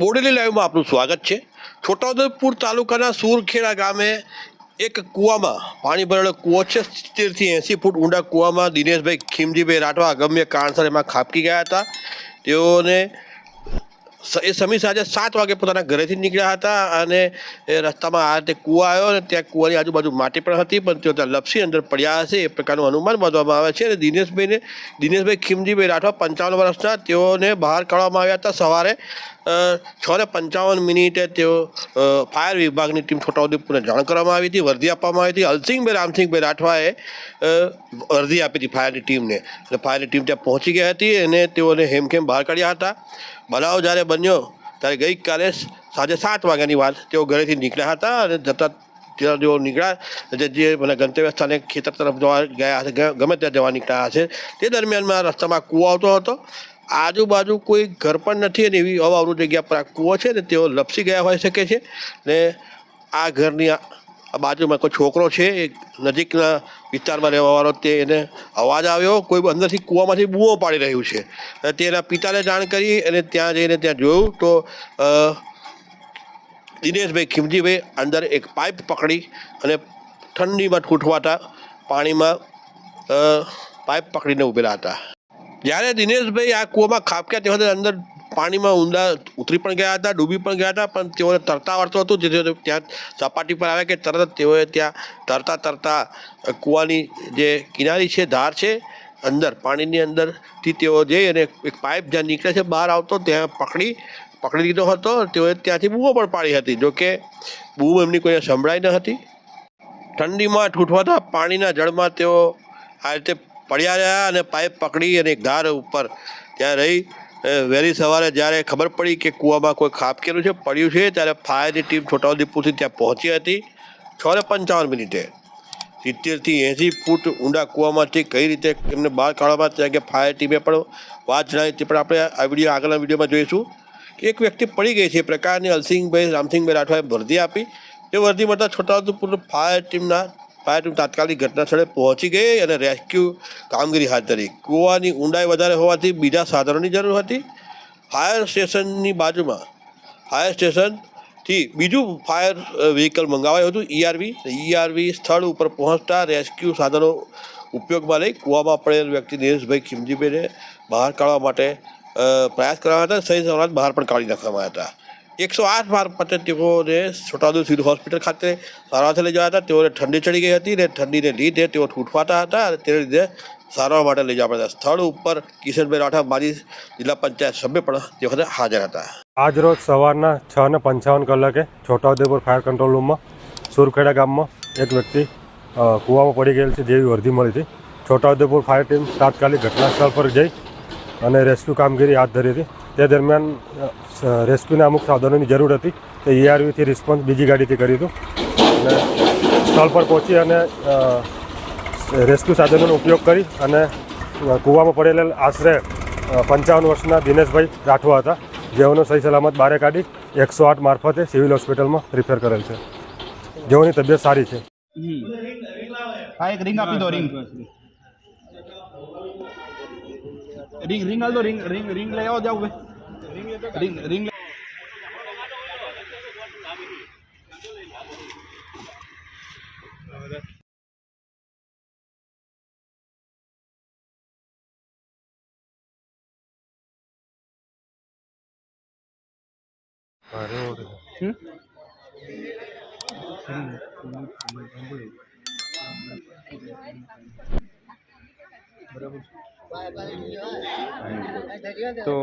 બોડેલી લાઈવમાં આપનું સ્વાગત છે. છોટાઉદેપુર તાલુકાના સુરખેડા ગામે એક કૂવામાં પાણી ભરેલો કૂવો છે, સિત્તેરથી એંસી ફૂટ ઊંડા કૂવામાં દિનેશભાઈ ખીમજીભાઈ રાઠવા અગમ્ય કારણસર એમાં ખાબકી ગયા હતા. તેઓને એ સમી સાંજે સાત વાગે પોતાના ઘરેથી નીકળ્યા હતા અને એ રસ્તામાં આ રીતે કૂવો આવ્યો અને ત્યાં કૂવાની આજુબાજુ માટી પણ હતી, પણ તેઓ ત્યાં લપસી અંદર પડ્યા હશે, એ પ્રકારનું અનુમાન બાંધવામાં આવે છે અને દિનેશભાઈને, દિનેશભાઈ ખીમજીભાઈ રાઠવા પંચાવન વર્ષના, તેઓને બહાર કાઢવામાં આવ્યા હતા સવારે છ ને પંચાવન મિનિટે તેઓ ફાયર વિભાગની ટીમ છોટાઉદેપુરને જાણ કરવામાં આવી હતી, વર્દી આપવામાં આવી હતી. અલસિંહભાઈ રામસિંહભાઈ રાઠવાએ વર્દી આપી હતી ફાયરની ટીમને. એટલે ફાયરની ટીમ ત્યાં પહોંચી ગઈ હતી અને તેઓને હેમખેમ બહાર કાઢ્યા હતા. બનાવ જ્યારે બન્યો, ત્યારે ગઈકાલે સાંજે સાત વાગ્યાની વાત તેઓ ઘરેથી નીકળ્યા હતા અને જતા ત્યાં જેઓ નીકળ્યા, જે મને ગંતવ્ય સ્થાને ખેતર તરફ જવા ગયા ગમે ત્યાં જવા નીકળ્યા હશે, તે દરમિયાનમાં રસ્તામાં કૂવો આવતો હતો. આજુબાજુ કોઈ ઘર પણ નથી અને એવી અવાવરું જગ્યા પર આ કૂવો છે ને, તેઓ લપસી ગયા હોઈ શકે છે. ને આ ઘરની આ બાજુમાં કોઈ છોકરો છે, એ નજીકના વિસ્તારમાં રહેવાવાળો તે એને અવાજ આવ્યો, કોઈ અંદરથી કૂવામાંથી બૂવો પાડી રહ્યું છે. અને તેના પિતાને જાણ કરી અને ત્યાં જઈને ત્યાં જોયું તો દિનેશભાઈ ખીમજીભાઈ અંદર એક પાઇપ પકડી અને ઠંડીમાં ઠૂંઠવાતા પાણીમાં પાઇપ પકડીને ઊભેલા હતા. જ્યારે દિનેશભાઈ આ કૂવામાં ખાબક્યા તે વખતે અંદર પાણીમાં ઊંડા ઉતરી પણ ગયા હતા, ડૂબી પણ ગયા હતા, પણ તેઓને તરતા આવડતું હતું જેથી ત્યાં સપાટી પર આવે કે તરત તેઓએ ત્યાં તરતા તરતા કૂવાની જે કિનારી છે, ધાર છે, અંદર, પાણીની અંદરથી તેઓ જઈ અને એક પાઇપ જ્યાં નીકળે છે, બહાર આવતો, ત્યાં પકડી પકડી લીધો હતો, તેઓએ ત્યાંથી બૂમો પણ પાડી હતી જોકે બૂમ એમની કોઈને સંભળાઈ ન હતી. ઠંડીમાં ઠૂંઠવાતા પાણીના જળમાં તેઓ આ રીતે પડ્યા રહ્યા અને પાઇપ પકડી અને એક ધાર ઉપર ત્યાં રહી. વહેલી સવારે જ્યારે ખબર પડી કે કૂવામાં કોઈ ખાબકેલું છે, પડ્યું છે, ત્યારે ફાયરની ટીમ છોટાઉદેપુરથી ત્યાં પહોંચી હતી. છ ને પંચાવન મિનિટે સિત્તેરથી એંસી ફૂટ ઊંડા કૂવામાંથી કઈ રીતે એમને બહાર કાઢવામાં ત્યાં કે ફાયર ટીમે પણ વાત જણાવી તે પણ આપણે આ વીડિયો આગળના વિડીયોમાં જોઈશું. કે એક વ્યક્તિ પડી ગઈ છે, પ્રકારની અલસિંહભાઈ, રામસિંહભાઈ રાઠવાએ વર્દી આપી. એ વર્દી મળતા છોટાઉદેપુર ફાયર ટીમના ફાયર તાત્કાલિક ઘટના સ્થળે પહોંચી ગઈ અને રેસ્ક્યુ કામગીરી હાથ ધરી. કૂવાની ઊંડાઈ વધારે હોવાથી બીજા સાધનોની જરૂર હતી. ફાયર સ્ટેશનની બાજુમાં, ફાયર સ્ટેશનથી બીજું ફાયર વ્હીકલ મંગાવાયું હતું ઈઆરવી ઈઆરવી સ્થળ ઉપર પહોંચતા રેસ્ક્યુ સાધનો ઉપયોગમાં લઈ કૂવામાં પડેલ વ્યક્તિ દિનેશભાઈ ખીમજીભાઈને બહાર કાઢવા માટે પ્રયાસ કરવા હતા સહી સવરાત બહાર પણ કાઢી નાખવામાં હતા. એકસો આઠ મારફતે તેઓને છોટાઉદેપુર સિવિલ હોસ્પિટલ ખાતે સારવાર લઈ જવા હતા તેઓને ઠંડી ચડી ગઈ હતી ને ઠંડીને લીધે તેઓ ઠૂંઠવાતા હતા અને તેને લીધે સારવાર માટે લઈ જવા પડતા સ્થળ ઉપર કિશનભાઈ રાઠા, માજી જિલ્લા પંચાયત સભ્ય પણ તે વખતે હાજર હતા. આજ રોજ સવારના છ ને પંચાવન કલાકે છોટાઉદેપુર ફાયર કંટ્રોલ રૂમમાં, સુરખેડા ગામમાં એક વ્યક્તિ કૂવામાં પડી ગયેલ છે જેવી વર્દી મળી હતી. છોટાઉદેપુર ફાયર ટીમ તાત્કાલિક ઘટના સ્થળ પર જઈ અને રેસ્ક્યુ કામગીરી હાથ ધરી હતી. તે દરમિયાન રેસ્ક્યુના અમુક સાધનોની જરૂર હતી તે ઈઆરવીથી રિસ્પોન્સ બીજી ગાડીથી કર્યું હતું. અને સ્થળ પર પહોંચી અને રેસ્ક્યુ સાધનોનો ઉપયોગ કરી અને કૂવામાં પડેલા આશરે પંચાવન વર્ષના દિનેશભાઈ રાઠવા હતા, જેઓનો સહી સલામત બારે કાઢી એકસો આઠ મારફતે સિવિલ હોસ્પિટલમાં રિફેર કરેલ છે. જેઓની તબિયત સારી છે. હા, એક રિંગ આપી દો રિંગ રિંગ રિંગ હાલ દો રિંગ રિંગ રિંગ લઈ આવો જાવ ભાઈ રિંગ રિંગ લઈ- હમ? તો